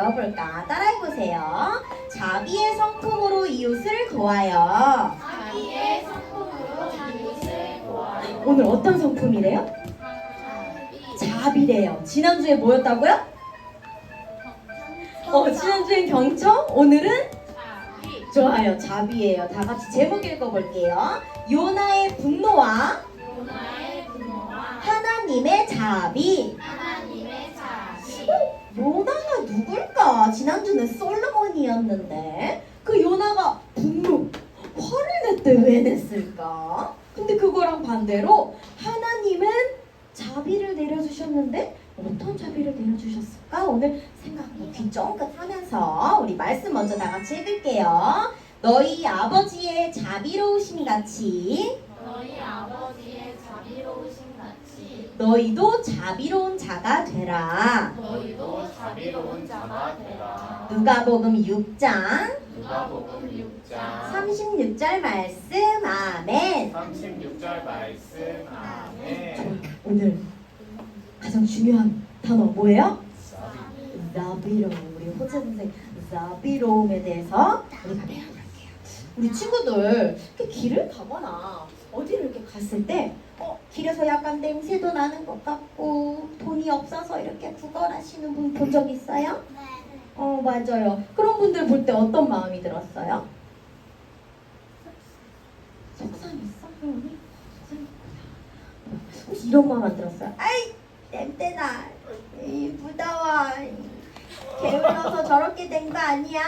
배워볼까? 따라해보세요. 자비의 성품으로 이웃을 도와요. 자기의 성품으로 이웃을 도와요. 오늘 어떤 성품이래요? 자비래요. 지난주에 뭐였다고요? 어, 지난주엔 경청, 오늘은. 좋아요. 자비예요. 다 같이 제목 읽어볼게요. 요나의 분노와 요나의 분노와 하나님의 자비. 하나님의 자비. 요나가 누굴까? 지난주는 솔로몬이었는데 그 요나가 분노, 화를 냈대 왜 냈을까? 근데 그거랑 반대로 하나님은 자비를 내려주셨는데 어떤 자비를 내려주셨을까? 오늘 생각 귀 쫑긋 하면서 우리 말씀 먼저 다 같이 읽을게요. 너희 아버지의 자비로우심 같이 너희 아버지의 자비로우신 같이 너희도 자비로운 자가 되라. 너희도 자비로운 자가 되라. 누가복음 6장 누가복음 6장 36절 말씀 아멘. 36절 말씀 아멘. 오늘 가장 중요한 단어 뭐예요? 자비로움. 우리 호재 선생 자비로움에 대해서 우리가 배워볼게요. 우리 친구들 이렇게 길을 가거나 어디를 이렇게 갔을 때 어, 길에서 약간 냄새도 나는 것 같고 돈이 없어서 이렇게 구걸하시는 분 본 적 있어요? 어 맞아요. 그런 분들 볼 때 어떤 마음이 들었어요? 속상했어? 속상했구나. 혹시 이런 마음 안 들었어요? 아이 냄새나. 이 무더워. 게을러서 저렇게 된 거 아니야?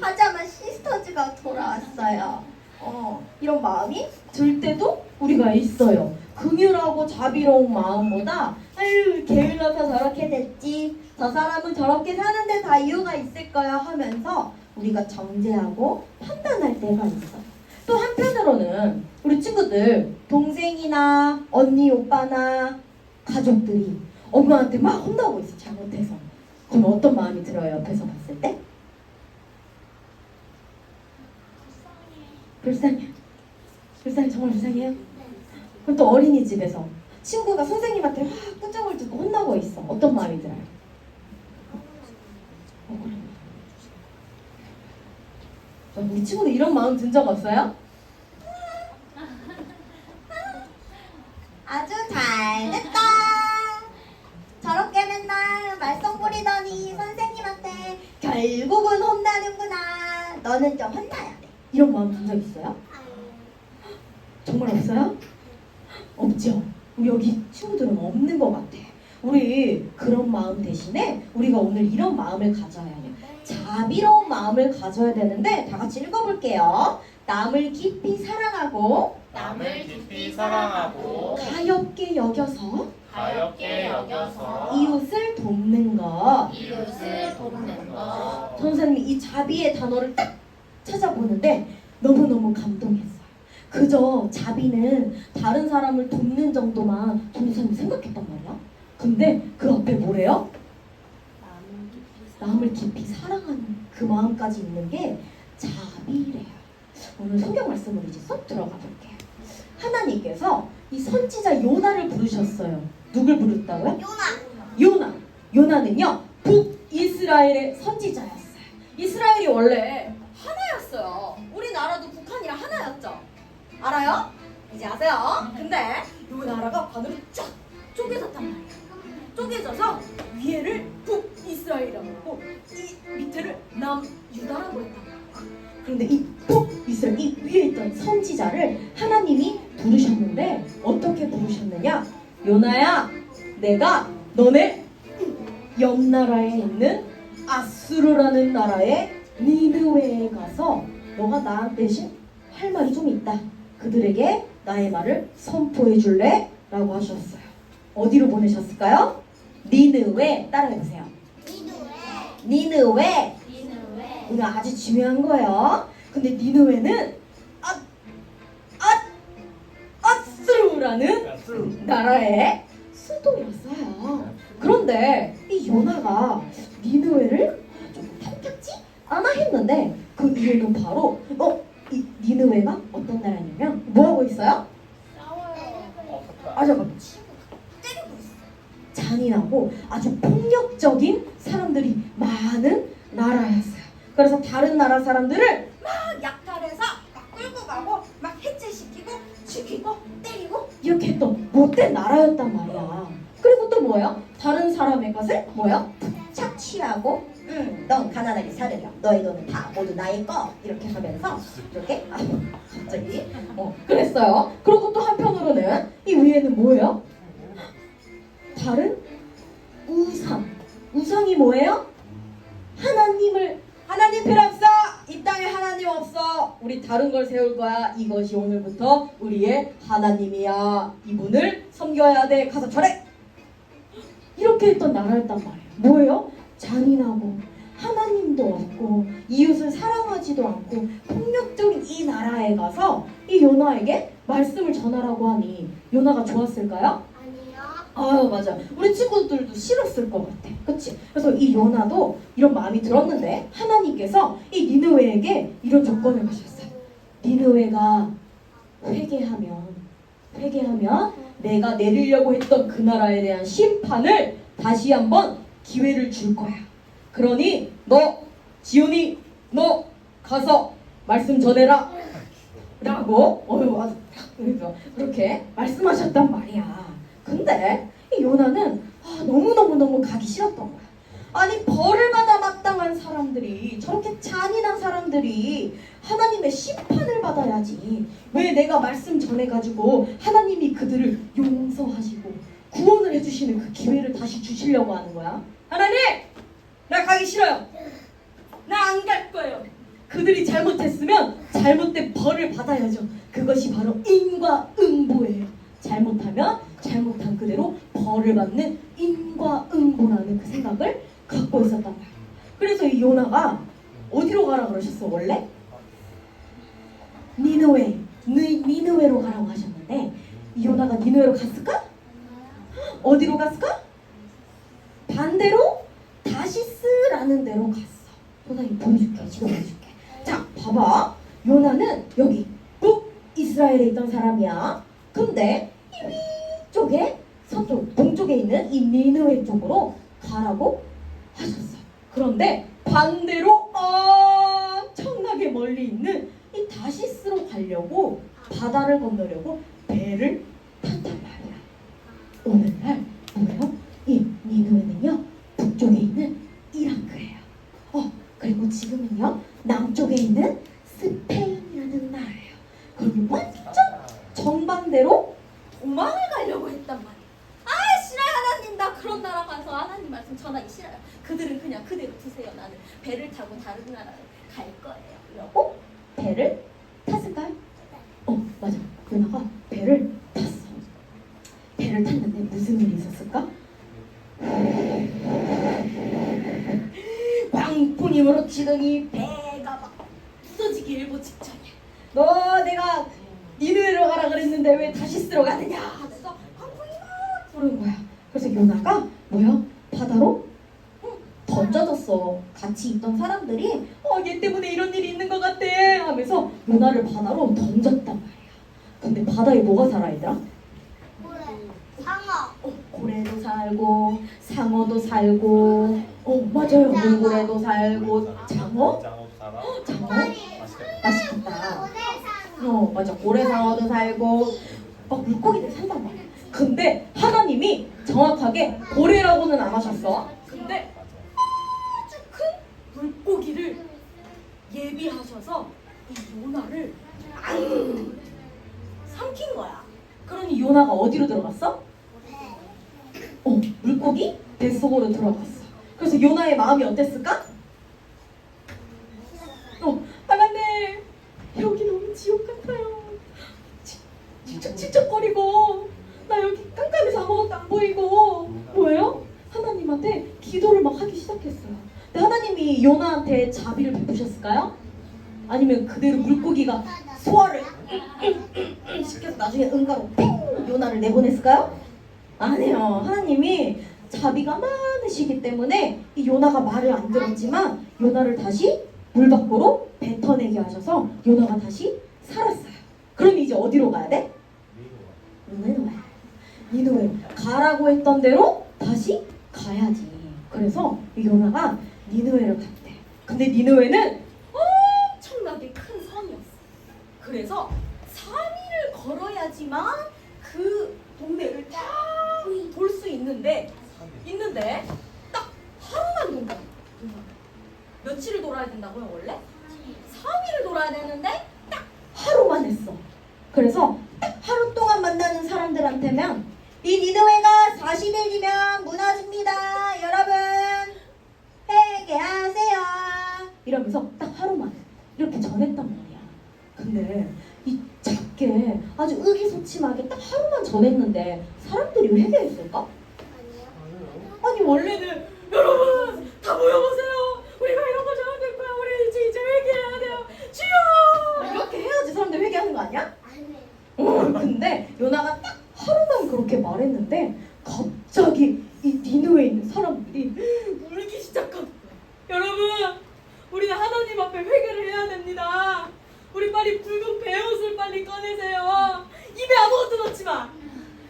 하자마 시스터즈가 돌아왔어요. 어 이런 마음이 들 때도 우리가 있어요. 긍휼하고 자비로운 마음보다 아유 게을러서 저렇게 됐지. 저 사람은 저렇게 사는데 다 이유가 있을 거야 하면서 우리가 정죄하고 판단할 때가 있어. 또 한편으로는 우리 친구들 동생이나 언니 오빠나 가족들이 엄마한테 막 혼나고 있어 잘못해서. 그럼 어떤 마음이 들어요 옆에서 봤을 때? 불쌍해. 불쌍해 정말 불쌍해요. 그럼 또 어린이집에서 친구가 선생님한테 확 꾸정을 듣고 혼나고 있어. 어떤 마음이 들어요? 마음. 자, 우리 친구들 이런 마음 든 적 없어요? 아주 잘 됐다. 저렇게 맨날 말썽 부리더니 선생님한테 결국은 혼나는구나. 너는 좀 혼나야 돼. 이런 마음 든 적 있어요? 정말 없어요? 없죠. 우리 여기 친구들은 없는 것 같아. 우리 그런 마음 대신에 우리가 오늘 이런 마음을 가져야 해요. 자비로운 마음을 가져야 되는데 다 같이 읽어볼게요. 남을 깊이 사랑하고 남을 깊이 사랑하고 가엽게 여겨서 가엽게 여겨서 이웃을 돕는 것. 이웃을 돕는 것. 선생님이 이 자비의 단어를 딱 찾아보는데 너무너무 감동했어요. 그저 자비는 다른 사람을 돕는 정도만 전도사님 생각했단 말이야. 근데 그 앞에 뭐래요? 남을 깊이 사랑하는 그 마음까지 있는 게 자비래요. 오늘 성경 말씀으로 이제 쏙 들어가 볼게요. 하나님께서 이 선지자 요나를 부르셨어요. 누굴 부르셨다고요? 요나 요나. 요나는요 북이스라엘의 선지자였어요. 이스라엘이 원래 하나였어요. 우리나라도 북한이랑 하나였죠. 알아요? 이제 아세요? 근데 요 나라가 반으로 쫙 쪼개졌단 말이에요. 쪼개져서 위에를 북이스라엘이라고 하고 이 밑에를 남유다라고 했단 말이에요. 그런데 이 북이스라엘 이 위에 있던 선지자를 하나님이 부르셨는데 어떻게 부르셨느냐? 요나야, 내가 너네 옆 나라에 있는 아수르라는 나라의 니느웨에 가서 너가 나 대신 할 말이 좀 있다. 그들에게 나의 말을 선포해 줄래? 라고 하셨어요. 어디로 보내셨을까요? 니느웨 따라해 보세요. 니누에 니느웨 니느웨 오늘 아주 중요한 거예요. 근데 니느웨는 아, 아, 아스루라는 나라의 수도였어요. 그런데 이 요나가 니느웨를 좀 탐탁지 않아 했는데 그 이유는 바로 어, 이 니느웨가 어떤 나라냐면 뭐 하고 있어요? 아주 막 잔인하고 아주 폭력적인 사람들이 많은 그래서 다른 나라 사람들을 막 약탈해서 막 끌고 가고 막 해체시키고 죽이고 때리고 이렇게 했던 못된 나라였단 말이야. 그리고 또 뭐야? 다른 사람의 것을 뭐야? 착취하고 음, 넌 가난하게 살으려. 너의 돈은 다 모두 나의 거. 이렇게 하면서 이렇게 아, 갑자기 어, 그랬어요. 그리고 또 한편으로는 이 위에는 뭐예요? 다른 우상. 우상이 뭐예요? 하나님을 하나님 필요 없어. 이 땅에 하나님 없어. 우리 다른 걸 세울 거야. 이것이 오늘부터 우리의 하나님이야. 이분을 섬겨야 돼. 가서 절해. 이렇게 했던 나라였단 말이에요. 뭐예요? 잔인하고 하나님도 없고 이웃을 사랑하지도 않고 폭력적인 이 나라에 가서 이 요나에게 말씀을 전하라고 하니 요나가 좋았을까요? 아니요. 아유 맞아 우리 친구들도 싫었을 것 같아 그치? 그래서 이 요나도 이런 마음이 들었는데 하나님께서 이 니느웨에게 이런 조건을 주셨어요 니느웨가 회개하면 회개하면 내가 내리려고 했던 그 나라에 대한 심판을 다시 한번 기회를 줄 거야. 그러니 너 지훈이 너 가서 말씀 전해라. 라고. 어휴 아주 그래서 그렇게 말씀하셨단 말이야. 근데 이 요나는 아, 너무너무너무 가기 싫었던 거야. 아니 벌을 받아 마땅한 사람들이 저렇게 잔인한 사람들이 하나님의 심판을 받아야지. 왜 내가 말씀 전해가지고 하나님이 그들을 용서하시고 구원을 해주시는 그 기회를 다시 주시려고 하는 거야 하나님 나 가기 싫어요 나 안 갈 거예요 그들이 잘못했으면 잘못된 벌을 받아야죠. 그것이 바로 인과 응보예요. 잘못하면 잘못한 그대로 벌을 받는 인과 응보라는 그 생각을 갖고 있었단 말이에요. 그래서 이 요나가 어디로 가라 그러셨어 원래? 니느웨, 니, 니느웨로 가라고 하셨는데 이 요나가 니느웨로 갔을까? 어디로 갔을까? 반대로 다시스라는 데로 갔어. 소장님 보여줄게, 지금 보여줄게. 자, 봐봐. 요나는 여기 북 이스라엘에 있던 사람이야. 근데 이 위쪽에 서쪽, 동쪽에 있는 이 니느웨 쪽으로 가라고 하셨어. 그런데 반대로 엄청나게 멀리 있는 이 다시스로 가려고 바다를 건너려고 배를 말이야. 오늘날 뭐예요? 이 니느웨는요 북쪽에 있는 이라크예요. 어 그리고 지금은요 남쪽에 있는 스페인이라는 나라예요. 그러니 완전 정반대로 도망을 가려고 했단 말이에요. 아 싫어요 하나님 나 그런 나라 가서 하나님 말씀 전하기 싫어요. 그들은 그냥 그대로 두세요. 나는 배를 타고 다른 나라를 갈 거예요. 이러고 배를 탔을까요? 어 맞아. 누나가 배를 탔어. 배를 탔는데 무슨 일이 있었을까? 치더니 배가 막 부서지기 일보 직전이야. 너 내가 니느웨로 가라 그랬는데 왜 다시 쓰러 가느냐 하면서 광풍이 막 부는 거야. 그래서 요나가 뭐야? 바다로 응, 던져졌어. 같이 있던 사람들이 어 얘 때문에 이런 일이 있는 것 같아 하면서 요나를 바다로 던졌단 말이야. 근데 바다에 뭐가 살아 얘들아? 고래. 상어. 어, 고래도 살고 상어도 살고 어 맞아요 물고래도 살고 장어? 장어 살아? 장어? 맛있겠다. 어 맞아 고래상어도 살고 막 물고기들 산단 말이야 근데 하나님이 정확하게 고래라고는 안 하셨어 근데 아주 큰 물고기를 예비하셔서 이 요나를 앙 삼킨 거야 그러니 요나가 어디로 들어갔어? 어, 물고기 뱃속으로 들어갔어. 요나의 마음이 어땠을까? 어, 하나님, 여기 너무 지옥 같아요. 지- 진짜 찝쩍거리고, 나 여기 깜깜해서 아무것도 안 보이고, 뭐예요? 하나님한테 기도를 막 하기 시작했어요. 근데 하나님이 요나한테 자비를 베푸셨을까요? 아니면 그대로 물고기가 소화를 시켜서 나중에 응가로 팽 요나를 내보냈을까요? 아니요. 하나님이 자비가 많으시기 때문에 이 요나가 말을 안 들었지만 요나를 다시 물 밖으로 뱉어내게 하셔서 요나가 다시 살았어요. 그럼 이제 어디로 가야 돼? 니느웨. 니느웨. 가라고 했던 대로 다시 가야지. 그래서 이 요나가 니느웨를 갔대. 근데 니느웨는 엄청나게 큰 섬이었어. 그래서 3일을 걸어야지만 그 동네를 다 돌 수 있는데 있는데 딱 하루만 돈 거야. 며칠을 돌아야 된다고요 원래? 3일을 돌아야 되는데 딱 하루만 했어. 그래서 딱 하루 동안 만나는 사람들한테면 이 니느웨가 40일이면 무너집니다. 여러분 회개하세요. 이러면서 딱 하루만 이렇게 전했단 말이야. 근데 이 작게 아주 의기소침하게 딱 하루만 전했는데 사람들이 회개했을까? 아니 원래는 여러분 다 모여보세요. 우리가 이런 거 잘못된 거야. 우리 이제 이제 회개해야 돼요. 주여 이렇게 해야지 사람들 회개하는 거 아니야? 어, 근데 요나가 딱 하루만 그렇게 말했는데 갑자기 이 니누에 있는 사람들이 울기 시작한 거야. 여러분, 우리는 하나님 앞에 회개를 해야 됩니다. 우리 빨리 붉은 배옷을 빨리 꺼내세요. 입에 아무것도 넣지 마.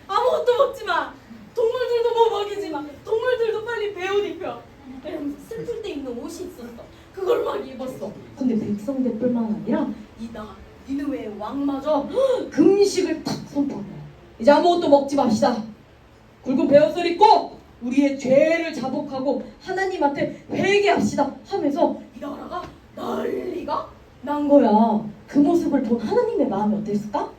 아무것도 먹지 마. 동물들도 뭐 먹이지 마. 동물들도 빨리 배옷 입혀. 이러면서 슬플 때 입는 옷이 있었어. 그걸 막 입었어. 근데 백성들뿐만 아니라 이나 니느웨의 왕마저 금식을 탁 선포해. 이제 아무것도 먹지 맙시다. 굵은 배옷을 입고 우리의 죄를 자복하고 하나님한테 회개합시다 하면서 이 나라가 난리가 난 거야. 그 모습을 본 하나님의 마음이 어땠을까?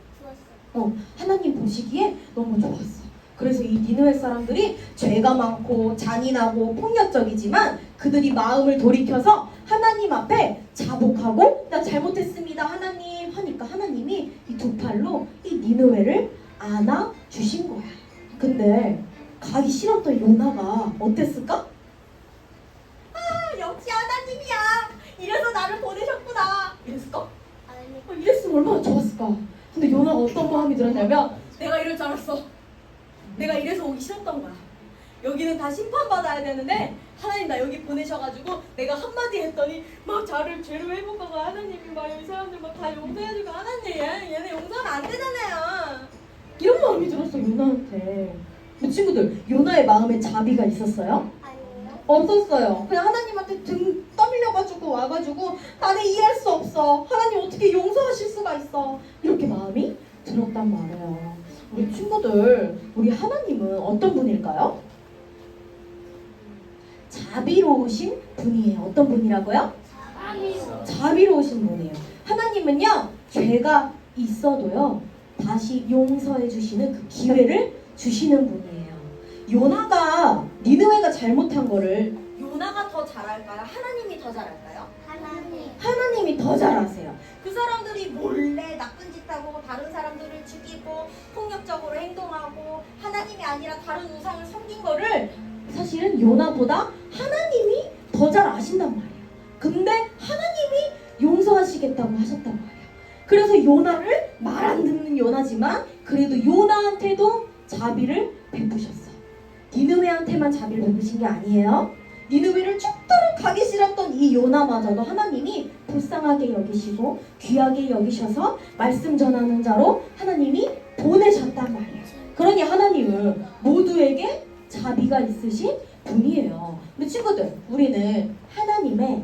어, 하나님 보시기에 너무 좋았어. 그래서 이 니느웨 사람들이 죄가 많고 잔인하고 폭력적이지만 그들이 마음을 돌이켜서 하나님 앞에 자복하고 나 잘못했습니다 하나님 하니까 하나님이 이 두 팔로 이 니느웨를 안아 주신 거야. 근데 가기 싫었던 요나가 어땠을까? 아 역시 하나님이야. 이래서 나를 보내셨구나. 이랬을까? 어, 이랬으면 얼마나 좋았을까. 근데 요나가 어떤 마음이 들었냐면 내가 이럴 줄 알았어. 내가 이래서 오기 싫었던 거야. 여기는 다 심판받아야 되는데 하나님 나 여기 보내셔가지고 내가 한마디 했더니 막 저를 죄로 회복하고 하나님이 막 이 사람들 막 다 용서해주고 하나님 얘, 얘네 용서하면 안 되잖아요. 이런 마음이 들었어 요나한테. 그 친구들 요나의 마음에 자비가 있었어요? 없었어요. 그냥 하나님한테 등 떠밀려가지고 와가지고 나는 이해할 수 없어. 하나님 어떻게 용서하실 수가 있어. 이렇게 마음이 들었단 말이에요. 우리 친구들, 우리 하나님은 어떤 분일까요? 자비로우신 분이에요. 어떤 분이라고요? 자비로우신 분이에요. 하나님은요, 죄가 있어도요, 다시 용서해 주시는 그 기회를 주시는 분이에요. 요나가 니느웨가 잘못한 거를 요나가 더 잘할까요? 하나님이 더 잘할까요? 하나님이 더 잘하세요. 그 사람들이 몰래 죽이고 폭력적으로 행동하고 하나님이 아니라 다른 우상을 섬긴 거를 사실은 요나보다 하나님이 더 잘 아신단 말이에요. 근데 하나님이 용서하시겠다고 하셨단 말이에요. 그래서 요나를 말 안 듣는 요나지만 그래도 요나한테도 자비를 베푸셨어. 니느웨한테만 자비를 베푸신 게 아니에요. 니느웨를 죽도록 가기 싫었던 이 요나마저도 하나님이 불쌍하게 여기시고 귀하게 여기셔서 말씀 전하는 자로 하나님이 보내셨단 말이에요. 그러니 하나님은 모두에게 자비가 있으신 분이에요. 근데 친구들, 우리는 하나님의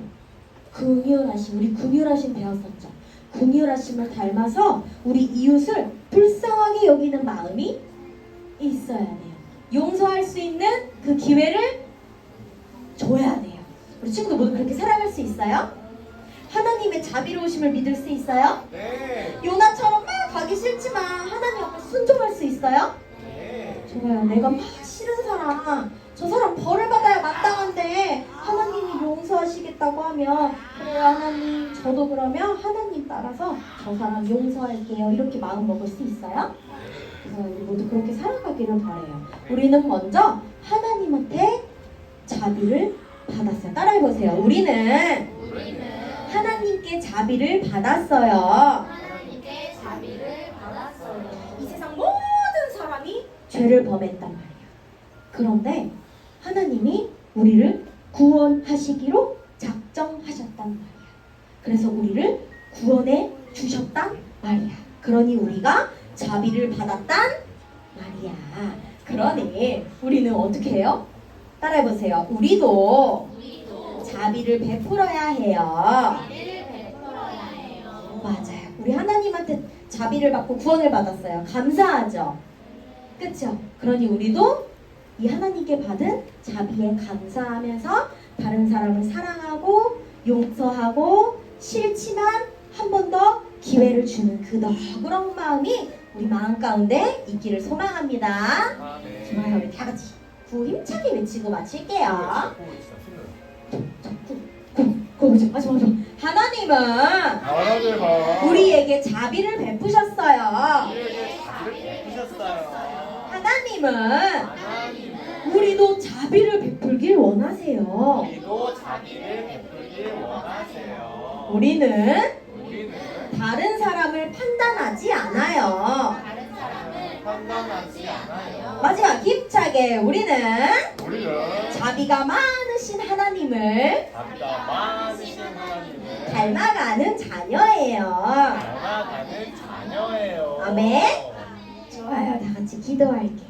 긍휼하심, 우리 긍휼하심 배웠었죠. 긍휼하심을 닮아서 우리 이웃을 불쌍하게 여기는 마음이 있어야 돼요. 용서할 수 있는 그 기회를 줘야 돼요. 우리 친구들 모두 그렇게 살아갈 수 있어요? 하나님의 자비로우심을 믿을 수 있어요? 네. 요나처럼 막 가기 싫지만 하나님 앞에 순종할 수 있어요? 네. 좋아요. 내가 막 싫은 사람, 저 사람 벌을 받아야 마땅한데 하나님이 용서하시겠다고 하면 그래요 하나님 저도 그러면 하나님 따라서 저 사람 용서할게요. 이렇게 마음 먹을 수 있어요? 그래서 우리 모두 그렇게 살아가기를 바래요. 우리는 먼저 하나님한테 자비를 받았어요. 따라해보세요. 우리는 우리는 하나님께 자비를 받았어요. 하나님께 자비를 받았어요. 이 세상 모든 사람이 죄를 범했단 말이야. 그런데 하나님이 우리를 구원하시기로 작정하셨단 말이야. 그래서 우리를 구원해 주셨단 말이야. 그러니 우리가 자비를 받았단 말이야. 그러니 우리는 어떻게 해요? 따라해보세요. 우리도 우리도 자비를 베풀어야 해요. 자비를 베풀어야 해요. 맞아요. 우리 하나님한테 자비를 받고 구원을 받았어요. 감사하죠. 그쵸? 그러니 우리도 이 하나님께 받은 자비에 감사하면서 다른 사람을 사랑하고 용서하고 싫지만 한 번 더 기회를 주는 그 너그러운 마음이 우리 마음 가운데 있기를 소망합니다. 아멘. 좋아요. 우리 다 같이 구호 힘차게 외치고 마칠게요. 고고죠. 맞아 맞아. 하나님은 우리에게 자비를 베푸셨어요. 우리에게 자비를 베푸셨어요. 하나님은 하나님은 우리도 자비를 베풀길 원하세요. 우리도 자비를 베풀길 원하세요. 우리는 우리는 다른 사람을 판단하지 않아요. 다른 사람을 판단하지 않아요. 마지막 힘차게 우리는 자비가 많으신 하나님을 자비가 많으신 하나님을 닮아가는 자녀예요. 닮아가는 자녀예요. 아멘. 좋아요. 다 같이 기도할게요.